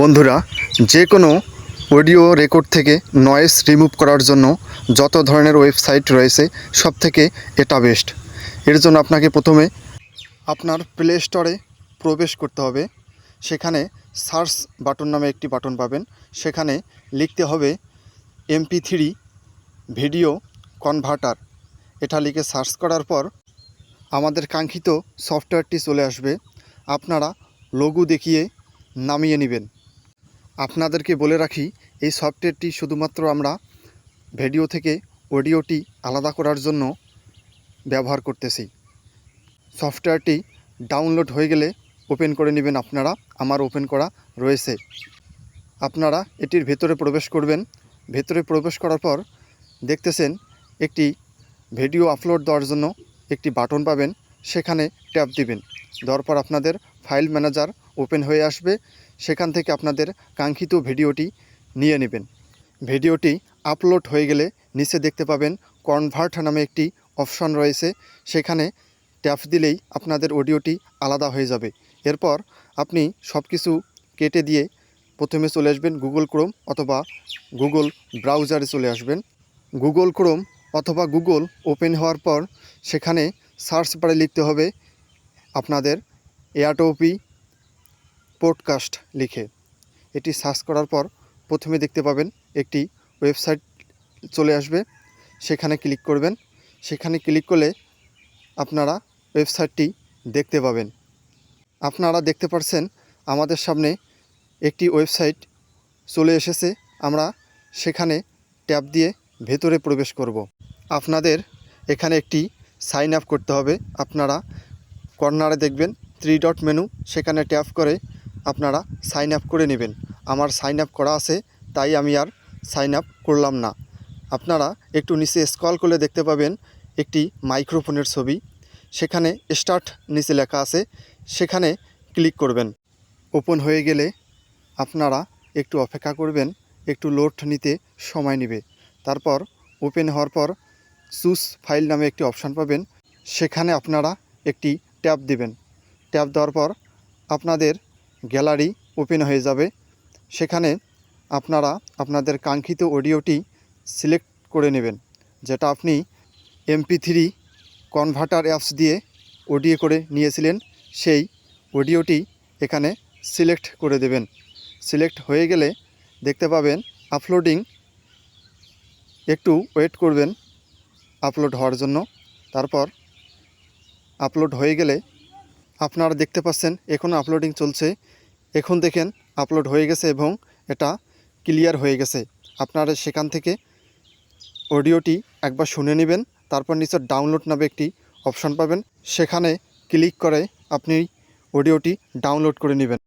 বন্ধুরা যে কোনো অডিও রেকর্ড থেকে নয়েস রিমুভ করার জন্য যত ধরনের ওয়েবসাইট রয়েছে সব থেকে এটা বেস্ট। এর জন্য আপনাকে প্রথমে আপনার প্লে স্টোরে প্রবেশ করতে হবে। সেখানে সার্চ বাটন নামে একটি বাটন পাবেন। সেখানে লিখতে হবে এমপি থ্রি ভিডিও কনভার্টার। এটা লিখে সার্চ করার পর আমাদের কাঙ্ক্ষিত সফটওয়্যারটি চলে আসবে। আপনারা লঘু দেখিয়ে নামিয়ে নেবেন। আপনাদেরকে বলে রাখি, এই সফটওয়্যারটি শুধুমাত্র আমরা ভিডিও থেকে অডিওটি আলাদা করার জন্য ব্যবহার করতেছি। সফটওয়্যারটি ডাউনলোড হয়ে গেলে ওপেন করে নেবেন আপনারা, আমার ওপেন করা রয়েছে। আপনারা এটির ভেতরে প্রবেশ করবেন। ভেতরে প্রবেশ করার পর দেখতেছেন একটি ভিডিও আপলোড দেওয়ার জন্য একটি বাটন পাবেন, সেখানে ট্যাপ দিবেন। দেওয়ার পর আপনাদের ফাইল ম্যানেজার ওপেন হয়ে আসবে, সেখান থেকে আপনাদের কাঙ্ক্ষিত ভিডিওটি নিয়ে নেবেন। ভিডিওটি আপলোড হয়ে গেলে নিচে দেখতে পাবেন কনভার্ট নামে একটি অপশন রয়েছে, সেখানে ট্যাপ দিলেই আপনাদের অডিওটি আলাদা হয়ে যাবে। এরপর আপনি সব কিছু কেটে দিয়ে প্রথমে চলে আসবেন গুগল ক্রোম অথবা গুগল ব্রাউজারে চলে আসবেন। গুগল ক্রোম অথবা গুগল ওপেন হওয়ার পর সেখানে সার্চ বারে লিখতে হবে আপনাদের এয়ারটোপি পডকাস্ট লিখে। এটি সার্চ করার পর প্রথমে দেখতে পাবেন একটি ওয়েবসাইট চলে আসবে। সেখানে ক্লিক করবেন। সেখানে ক্লিক করলে আপনারা ওয়েবসাইটটি দেখতে পাবেন। আপনারা দেখতে পাচ্ছেন আমাদের সামনে একটি ওয়েবসাইট চলে এসেছে। আমরা সেখানে ট্যাপ দিয়ে ভেতরে প্রবেশ করব। আপনাদের এখানে একটি সাইন আপ করতে হবে। আপনারা কর্নারে দেখবেন। থ্রি ডট মেনু সেখানে ট্যাপ করে আপনারা সাইন আপ করে নেবেন। আমার সাইন আপ করা আছে, তাই আমি আর সাইন আপ করলাম না। আপনারা একটু নিচে স্ক্রল করলে দেখতে পাবেন একটি মাইক্রোফোনের ছবি। সেখানে স্টার্ট নিচে লেখা আছে, সেখানে ক্লিক করবেন। ওপেন হয়ে গেলে আপনারা একটু অপেক্ষা করবেন, একটু লোড নিতে সময় নেবে। তারপর ওপেন হওয়ার পর চুজ ফাইল নামে একটি অপশান পাবেন। সেখানে আপনারা একটি ট্যাব দিবেন। ট্যাব দেওয়ার পর আপনাদের গ্যালারি ওপেন হয়ে যাবে। সেখানে আপনারা আপনাদের কাঙ্ক্ষিত অডিওটি সিলেক্ট করে নেবেন, যেটা আপনি এমপি থ্রি কনভার্টার অ্যাপস দিয়ে অডিও করে নিয়েছিলেন, সেই অডিওটি এখানে সিলেক্ট করে দেবেন। সিলেক্ট হয়ে গেলে দেখতে পাবেন আপলোডিং। একটু ওয়েট করবেন আপলোড হওয়ার জন্য, তারপর আপলোড হয়ে গেলে আপনারা দেখতে পাচ্ছেন এখনও আপলোডিং চলছে। এখন দেখেন আপলোড হয়ে গেছে এবং এটা ক্লিয়ার হয়ে গেছে। আপনারা সেখান থেকে অডিওটি একবার শুনে নেবেন, তারপর নিচে ডাউনলোড নামে একটি অপশন পাবেন। সেখানে ক্লিক করে আপনি অডিওটি ডাউনলোড করে নেবেন।